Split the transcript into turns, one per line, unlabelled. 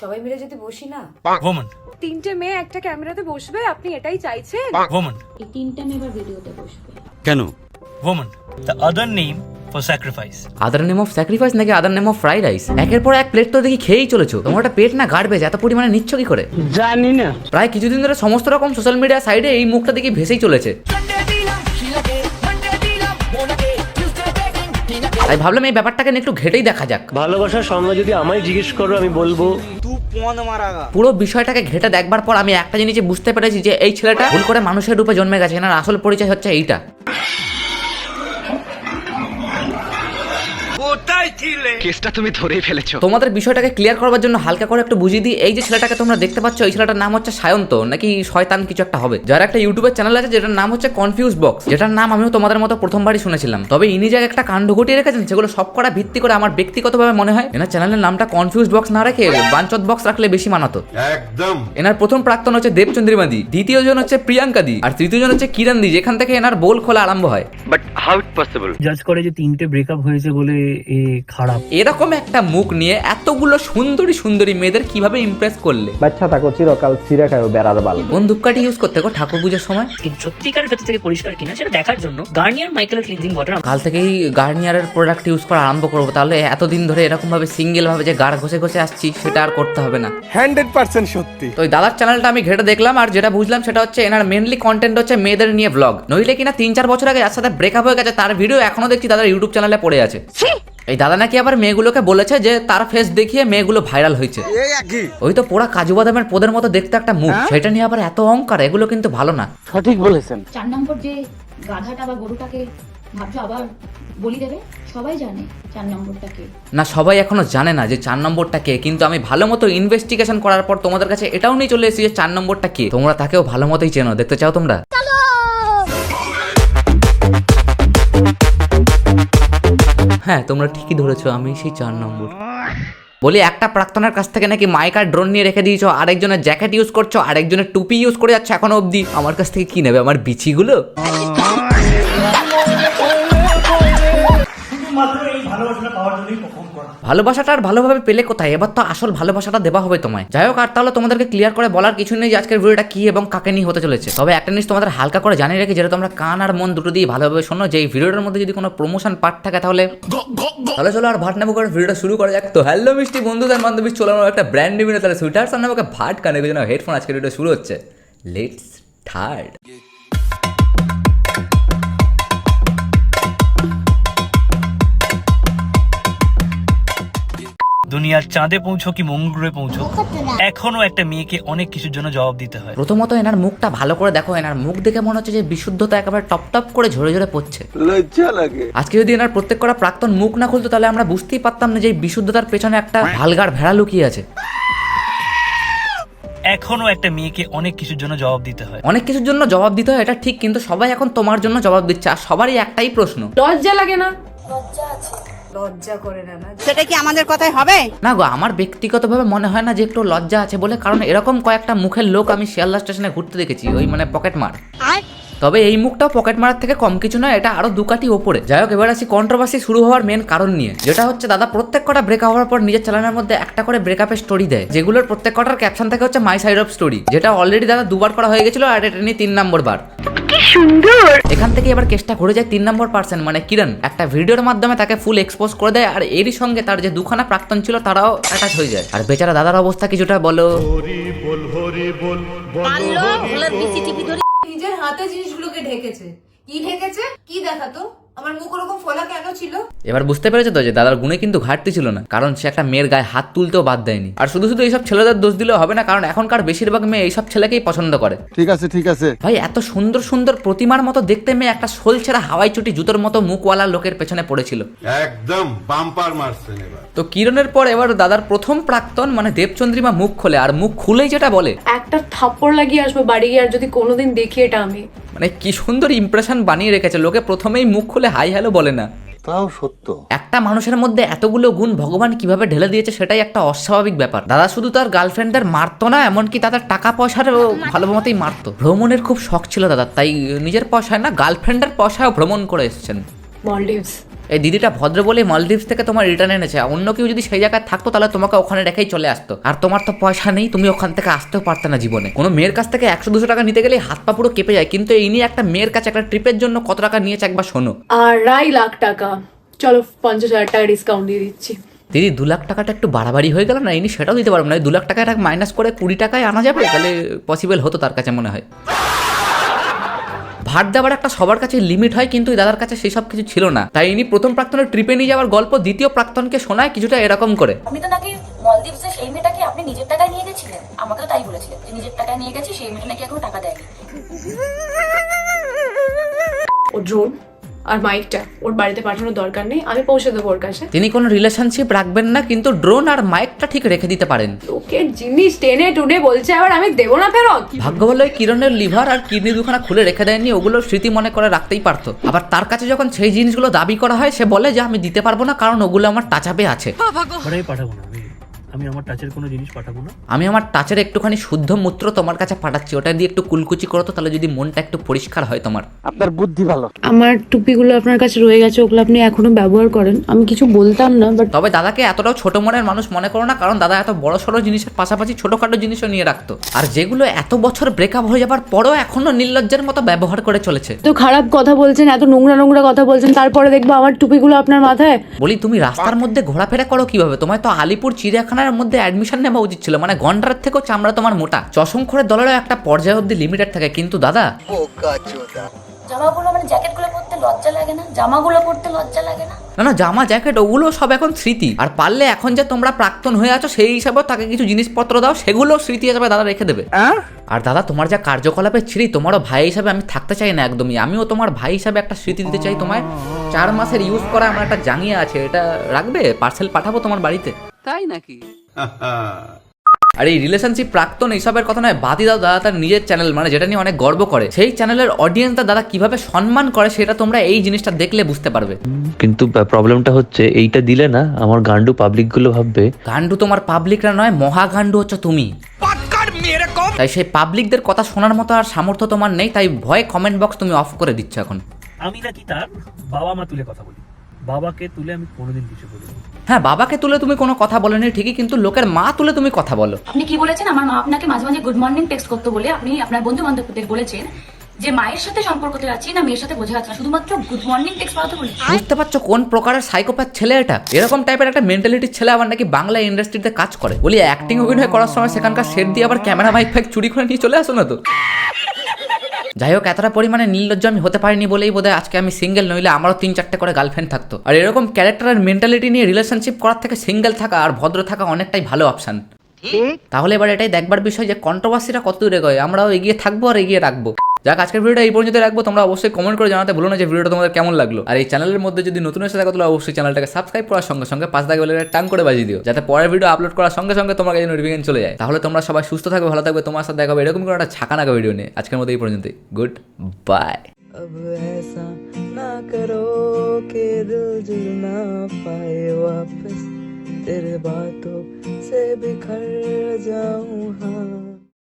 সবাই মিলে যদি বসি না?
woman,
তিনটে মেয়ে একটা ক্যামেরাতে বসবে আপনি এটাই চাইছেন?
woman,
এই তিনটা মেয়ে এবার ভিডিওতে বসবে।
কেন.
The other name for sacrifice.
Other name of sacrifice নাকি other name of fried rice একের পর এক প্লেট তো দেখি খেয়েই চলেছো। তোমার একটা পেট না গাড়বেজ এত পরিমাণে নিচ্ছ কি করে?
জানি না।
প্রায় কিছুদিন ধরে সমস্ত রকম সোশ্যাল মিডিয়া সাইডে এই মুখটা দেখি ভেসেই চলেছে। তাই ভাবলাম এই ব্যাপারটাকে একটু ঘেটেই দেখা যাক।
ভালোবাসার সংজ্ঞা যদি আমায় জিজ্ঞেস করো আমি বলব।
পুরো বিষয়টাকে ঘেটে দেখবার পর আমি একটা জিনিস বুঝতে পেরেছি যে এই ছেলেটা ভুল করে মানুষের রূপে জন্মে গেছে এনার আসল পরিচয় হচ্ছে এইটা।
কেসটা তুমি ধরেই ফেলেছো।
তোমাদের বিষয়টাকে ক্লিয়ার করবার জন্য হালকা করে একটু বুঝিয়ে দিই। এই যে ছেলেটাকে তোমরা দেখতে পাচ্ছ এই ছেলেটার নাম হচ্ছে সায়ন্ত নাকি শয়তান কিছু একটা হবে। যার একটা ইউটিউবের চ্যানেল আছে যেটার নাম হচ্ছে কনফিউজ বক্স যেটার নাম আমিও তোমাদের মতো প্রথমবারই শুনেছিলাম। তবে ইনি যে একটা কাণ্ড ঘটিয়ে রেখেছেন সেগুলো সব করা ভিত্তি করে আমার ব্যক্তিগতভাবে মনে হয় এনার চ্যানেলের নামটা কনফিউজ বক্স না রেখে বাঞ্চত বক্স রাখলে বেশি মানাতো।
একদম।
এনার প্রথম প্রাক্তন হচ্ছে দেবচন্দ্রিমা দি দ্বিতীয় জন হচ্ছে প্রিয়াঙ্কা দি আর তৃতীয় জন হচ্ছে কিরণ দি যেখান থেকে এনার বোল খোলা আরম্ভ হয়।
বাট হাউ ইট পসিবল
জাজ করে যে তিনটে ব্রেকআপ হয়েছে বলে খারাপ।
এরকম একটা মুখ নিয়ে এতগুলো সুন্দরী সুন্দরী মেয়েদের কীভাবে ইমপ্রেস করলে?
বাচ্চা থাকো চিরকাল সিরে খায় বেড়ার বাল।
কোন ধূপকাঠি ইউজ করতে গো ঠাকুর পুজোর সময়।
স্কিন সত্যিকার ভেতর থেকে পরিষ্কার কিনা সেটা দেখার জন্য গার্নিয়ার মাইকেল ক্লিনজিং ওয়াটার
কাল থেকেই গার্নিয়ারের প্রোডাক্ট ইউজ করা আরম্ভ করব। তাহলে এতদিন ধরে এরকম ভাবে সিঙ্গেল ভাবে যে গাড় ঘষে ঘষে আসছি সেটা আর করতে হবে না।
হান্ড্রেড পার্সেন্ট সত্যি।
তো ওই দাদার চ্যানেলটা আমি ঘেটে দেখলাম আর যেটা বুঝলাম সেটা হচ্ছে এনার মেনলি কন্টেন্ট হচ্ছে মেয়েদের নিয়ে ব্লগ নইলে কিনা তিন চার বছর আগে যার সাথে ব্রেকআপ হয়ে গেছে তার ভিডিও এখনও দেখছি দাদার ইউটিউব চ্যানেলে পড়ে আছে। এই দাদা নাকি আবার মেয়েগুলোকে বলেছে যে তার ফেস দেখিয়ে মেয়েগুলো ভাইরাল হয়েছে। ওই তো পোড়া কাজু বাদামের পোদের মতো দেখতে একটা মুখ। সেটা নিয়ে আবার এত অহংকার এগুলো কিন্তু ভালো না।
সঠিক বলেছেন।
চার নম্বর যে গাধাটা বা গরুটাকে ভাবছ আবার বলি দেবে? সবাই জানে চার নম্বরটাকে
না সবাই এখনও জানে না যে চার নম্বরটা কে কিন্তু আমি ভালো মতো ইনভেস্টিগেশন করার পর তোমাদের কাছে এটাও নিয়ে চলে এসেছি যে চার নম্বরটা কে। তোমরা তাকেও ভালো মতোই চেনো দেখতে চাও তোমরা? হ্যাঁ তোমরা ঠিকই ধরেছো, আমি সেই চার নম্বর। বলি, একটা প্রাক্তনের কাছ থেকে নাকি মাইকার ড্রোন নিয়ে রেখে দিয়েছ, আরেকজনের জ্যাকেট ইউজ করছ, আরেকজনের টুপি ইউজ করে যাচ্ছে এখনও অবধি। আমার কাছ থেকে কি নেবে, আমার বিচিগুলো? ভালোবাসাটা আর ভালোভাবে পেলে কোথায়? এবার তো আসল ভালোবাসাটা দেওয়া হবে তোমায়। যাই হোক আর তাহলে তোমাদেরকে ক্লিয়ার করে বলার কিছু নেই যে আজকের ভিডিওটা কি এবং কাকে নিয়ে হতে চলেছে। তবে একটা জিনিস তোমাদের হালকা করে জানিয়ে রেখে যেটা তোমরা কান আর মন দুটো দিয়ে ভালোভাবে শোনো যে এই ভিডিওটার মধ্যে যদি কোনো প্রমোশন পার্ট থাকে তাহলে তাহলে চলো আর ভাট নেব করে ভিডিওটা শুরু করা যাক। তো হ্যালো মিষ্টি বন্ধুদের বান্ধবী চলো আমরা একটা ব্র্যান্ড নিবি তাহলে সুইটার সামনে আমাকে ভাট কানে হেডফোন আজকের ভিডিও শুরু হচ্ছে। লেটস থার্ড
দুনিয়ার চাঁদে পৌঁছো কি মঙ্গলে পৌঁছো? এখনও একটা মেয়েকে অনেক কিছুর জন্য জবাব দিতে হয়।
প্রথমত এনার মুখটা ভালো করে দেখো এনার মুখ দেখে মনে হচ্ছে যে বিশুদ্ধতা একেবারে টপ টপ করে ঝরে ঝরে পড়ছে।
লজ্জা লাগে।
আজকে যদি এনার প্রত্যেক করা প্রাক্তন মুখ না খুলতো তাহলে আমরা বুঝতেই পারতাম না যে এই বিশুদ্ধতার পেছনে একটা ভালগার ভেড়া লুকিয়ে আছে।
এখনও একটা মেয়েকে অনেক কিছুর জন্য জবাব দিতে হয়।
অনেক কিছুর জন্য জবাব দিতে হয় এটা ঠিক কিন্তু সবাই এখন তোমার জন্য জবাব দিচ্ছে আর সবারই একটাই প্রশ্ন।
লজ্জা লাগে না?
লজ্জা করে না না?
সেটা কি আমাদের কথাই হবে?
না গো আমার ব্যক্তিগতভাবে মনে হয় না যে একটু লজ্জা আছে বলে কারণ এরকম কয়েকটা মুখের লোক আমি শিয়ালদা স্টেশনে ঘুরতে দেখেছি ওই মানে পকেট মার। তবে এই মুখটাও পকেট মারার থেকে কম কিছু নয় এটা আরও দুকাটি ওপরে। যাই হোক এবার আসি কন্ট্রোভার্সি শুরু হওয়ার মেন কারণ নিয়ে যেটা হচ্ছে দাদা প্রত্যেক কটা ব্রেকআপ হওয়ার পর নিজের চ্যানেলের মধ্যে একটা করে ব্রেকআপের স্টোরি দেয় যেগুলোর প্রত্যেক কটার ক্যাপশন থাকে হচ্ছে মাই সাইড অফ স্টোরি যেটা অলরেডি দাদা দুবার করা হয়ে গেছিল আর এটা নিয়ে তিন নম্বর বার। এখান থেকে এবার কেসটা ঘুরে যায় তিন নম্বর পার্সন মানে কিরণ। একটা ভিডিওর মাধ্যমে তাকে ফুল এক্সপোজ করে দেয় আর এরই সঙ্গে তার যে দুখানা প্রাক্তন ছিল তারাও অ্যাটাচ হয়ে যায়। আর বেচারা দাদার অবস্থা কিছুটা বলো।
নিজের হাতে জিনিসগুলোকে ঢেকেছে। কি ঢেকেছে? কি দেখাতো? আমার মুখ ওরকম ফোলা কেন ছিল?
এবার বুঝতে পেরেছ তো যে দাদার গুণে কিন্তু ঘাটতি ছিল না কারণ সে একটা মেয়ের গায়ে হাত তুলতেও বাদ দেয়নি। আর শুধু শুধু এইসব ছেলেদের দোষ দিলেও হবে না কারণ এখনকার বেশিরভাগ মেয়ে এইসব ছেলেকেই পছন্দ করে।
ঠিক আছে ঠিক আছে।
ভাই এত সুন্দর সুন্দর প্রতিমার মতো দেখতে মেয়ে একটা শোল ছেঁড়া হাওয়াই চুটি জুতোর মতো মুখওয়ালা লোকের পেছনে পড়েছিল।
একদম বাম্পার মারছেন এবার।
তো কিরণের পর এবার দাদার প্রথম প্রাক্তন মানে দেবচন্দ্রিমা মুখ খোলে আর মুখ খুলেই যেটা বলে।
একটা থাপ্পড় লাগিয়ে আসব বাড়ি গিয়ে আর যদি কোনোদিন দেখি এটা আমি।
মানে কি সুন্দর ইমপ্রেশন বানিয়ে রেখেছে। লোকে প্রথমেই মুখ খুলে হাই হ্যালো বলে না।
তাও সত্য।
একটা মানুষের মধ্যে এতগুলো গুণ ভগবান কীভাবে ঢেলে দিয়েছে সেটাই একটা অস্বাভাবিক ব্যাপার। দাদা শুধু তার গার্লফ্রেন্ডদের মারতো না এমনকি তাদের টাকা পয়সার ভালো মতেই মারতো। ভ্রমণের খুব শখ ছিল দাদা তাই নিজের পয়সায় না গার্লফ্রেন্ডের পয়সায় ভ্রমণ করে এসেছেন।
মলডিভস
এই দিদিটা ভদ্র বলে মালদ্বীপস থেকে তোমার রিটার্ন এনেছে অন্য কেউ যদি সেই জায়গায় থাকতো তাহলে তোমাকে ওখানে রেখেই চলে আসতো। আর তোমার তো পয়সা নেই তুমি ওখান থেকে আসতেও পারতে না জীবনে। কোনো মেয়ের কাছ থেকে একশো দুশো টাকা নিতে গেলে হাত পা পুরো কেঁপে যায় কিন্তু এই নিয়ে একটা মেয়ের কাছে একটা ট্রিপের জন্য কত টাকা নিয়েছে একবার শোনো।
আড়াই লাখ টাকা। চলো পঞ্চাশ হাজার টাকা ডিসকাউন্ট দিয়ে দিচ্ছি।
দিদি দু লাখ টাকাটা একটু বাড়াবাড়ি হয়ে গেল না? ইনি সেটাও দিতে পারব না। দু লাখ টাকা মাইনাস করে কুড়ি টাকায় আনা যাবে? তাহলে পসিবল হতো তার কাছে মনে হয়। ভাট দেওয়ার একটা সবার কাছে লিমিট হয় কিন্তু দাদার কাছে সেই সব কিছু ছিল না। তাই ইনি প্রথম প্রাক্তনের ট্রিপে নিয়ে যাওয়ার গল্প দ্বিতীয় প্রাক্তনকে শোনায় কিছুটা এরকম করে।
আপনি তো নাকি মলদ্বীপসে সেই মেয়েটাকে আপনি নিজের টাকায় নিয়ে গেছিলেন? আমাকেও তাই বলেছিলেন যে নিজের টাকায় নিয়ে গেছি সেই মেয়েটা নাকি এখন টাকা দেয়নি।
ও ড্রোন আর মাইকটা ওর বাড়িতে পাঠানোর দরকার নেই। আমি পৌঁছে দেবো ওর কাছে।
তিনি কোনো রিলেশনশিপ রাখবেন না কিন্তু ড্রোন আর মাইকটা ঠিক রেখে দিতে পারেন।
লোকের জিনিস টেনে টুনে বলছে আবার আমি দেবো না ফেরত?
ভাগ্য এই কিরণের লিভার আর কিডনি দুখানা খুলে রেখে দেয়নি ওগুলো স্মৃতি মনে করে রাখতেই পারতো। আবার তার কাছে যখন সেই জিনিসগুলো দাবি করা হয় সে বলে যে আমি দিতে পারব না কারণ ওগুলো আমার টাচাপে আছে।
পাঠাবো না। আমি আমি আমার টাচের কোনো জিনিস পাঠাবো না।
আমি আমার টাচের একটুখানি শুদ্ধ মূত্র তোমার কাছে পাঠাচ্ছি ওটা দিয়ে একটু কুলকুচি করো তো তাহলে যদি মনটা একটু পরিষ্কার হয় তোমার।
আপনার বুদ্ধি ভালো।
আমার টুপিগুলো আপনার কাছে রয়ে গেছে ওগুলো আপনি এখনও ব্যবহার করেন। আমি কিছু বলতাম না বাট
তবে দাদাকে এতটাও ছোট মনের মানুষ মনে করো না কারণ দাদা এত বড় সড়ো জিনিসের পাশাপাশি ছোটখাটো জিনিসও নিয়ে রাখতো। আর যেগুলো এত বছর ব্রেকআপ হয়ে যাবার পরও এখনও নির্লজ্জের মতো ব্যবহার করে চলেছে।
তো খারাপ কথা বলছেন এত নোংরা নোংরা কথা বলছেন তারপরে দেখব আমার টুপিগুলো আপনার মাথায়।
বলি তুমি রাস্তার মধ্যে ঘোরাফেরা করো কীভাবে? তোমায় তো আলিপুর চিড়িয়াখানার মধ্যে অ্যাডমিশন নেওয়া উচিত ছিল। মানে ঘণ্টার থেকেও চামড়া তোমার মোটা। চশমখরের দলেরও একটা পর্যায় অব্দি লিমিটেড থাকে। কিন্তু দাদা
জামাগুলো মানে জ্যাকেটগুলো পরতে লজ্জা লাগে না? জামাগুলো পরতে লজ্জা লাগে না?
না না জামা জ্যাকেট ওগুলো সব এখন স্মৃতি। আর পারলে এখন যে তোমরা প্রাক্তন হয়ে আছো সেই হিসাবে তাকে কিছু জিনিসপত্র দাও সেগুলো স্মৃতি হিসাবে দাদা রেখে দেবে। আর দাদা তোমার যা কার্যকলাপের ছিঁড়ি তোমারও ভাই হিসাবে আমি থাকতে চাই না একদমই। আমিও তোমার ভাই হিসাবে একটা স্মৃতি দিতে চাই তোমায়। চার মাসের ইউজ করা আমার একটা জাঙ্গিয়া আছে এটা রাখবে? পার্সেল পাঠাবো তোমার বাড়িতে। তাই নাকি? আর এই রিলেশনশিপ প্রাক্তন এইসবের কথা নয় বাদি দাও দাদা তার নিজের চ্যানেল মানে যেটা নিয়ে অনেক গর্ব করে। সেই চ্যানেলের অডিয়েন্স দাদা কীভাবে সম্মান করে সেটা তোমরা এই জিনিসটা দেখলে বুঝতে পারবে।
কিন্তু প্রবলেমটা হচ্ছে এইটা দিলে না আমার গান্ডু পাবলিকগুলো ভাববে।
গান্ডু তোমার পাবলিকরা নয় মহা গান্ডু হচ্ছে তুমি। তাই সেই পাবলিকদের কথা শোনার মতো আর সামর্থ্য তোমার নেই তাই ভয়ে কমেন্ট বক্স তুমি অফ করে দিচ্ছ এখন।
আমি নাকি তার বাবা মা তুলে কথা বলি। বাবাকে তুলে আমি কোনোদিন কিছু বলি
হ্যাঁ বাবাকে তুলে তুমি কোনো কথা বলেনি ঠিকই কিন্তু লোকের মা তুলে তুমি কথা বলো।
আপনি কি বলেছেন? আমার মা আপনাকে মাঝে মাঝে গুড মর্নিং টেক্সট করতে বলে আপনি আপনার বন্ধু বান্ধবদের বলেছেন যে মায়ের সাথে সম্পর্কতে আছি না মেয়ের সাথে বোঝা যাচ্ছে না শুধুমাত্র গুড মর্নিং টেক্সট পাঠাতে বলে
বুঝতে পারছ কোন প্রকারের সাইকোপ্যাথ ছেলে এটা? এরকম টাইপের একটা মেন্টালিটির ছেলে আবার নাকি বাংলা ইন্ডাস্ট্রিতে কাজ করে। বলি অ্যাক্টিং অভিনয় করার সময় সেখানকার সেট দিয়ে আবার ক্যামেরা মাইক ফাইক চুরি করে নিয়ে চলে আসো না তো? যাই হোক এতটা পরিমাণে নির্লজ্জ আমি হতে পারিনি বলেই বোধহয় আজকে আমি সিঙ্গেল নইলে আমারও তিন চারটে করে গার্লফ্রেন্ড থাকতো। আর এরকম ক্যারেক্টার আর মেন্টালিটি নিয়ে রিলেশনশিপ করার থেকে সিঙ্গেল থাকা আর ভদ্র থাকা অনেকটাই ভালো অপশান তাহলে এবার এটাই দেখবার বিষয় যে কন্ট্রোভার্সিটা কত দূরে গয় আমরাও এগিয়ে থাকব আর এগিয়ে রাখব। যাক আজকের ভিডিওটা এই পর্যন্ত রাখবো তোমরা অবশ্যই কমেন্ট করে জানাতে ভুলো না যে ভিডিওটা তোমাদের কেমন লাগলো আর এই চ্যানেলের মধ্যে যদি নতুন এসে থাকো তাহলে অবশ্যই চ্যানেলটাকে সাবস্ক্রাইব করার সঙ্গে সঙ্গে পাঁচ দাগে বেলে টাং করে বাজিয়ে দিও যাতে পরের ভিডিও আপলোড করার সঙ্গে সঙ্গে তোমার কাছে নোটিফিকেশন চলে যায় তাহলে তোমরা সবাই সুস্থ থাকবে ভালো থাকবে তোমার সাথে দেখাবে এরকম কোনো একটা ছাকা নাকা ভিডিও নিয়ে আজকের মতো এই পর্যন্তই গুড বাই
अब ऐसा ना करो कि दिल जुड़ ना पाए वापस तेरे बातों से बिखर जाऊं हाँ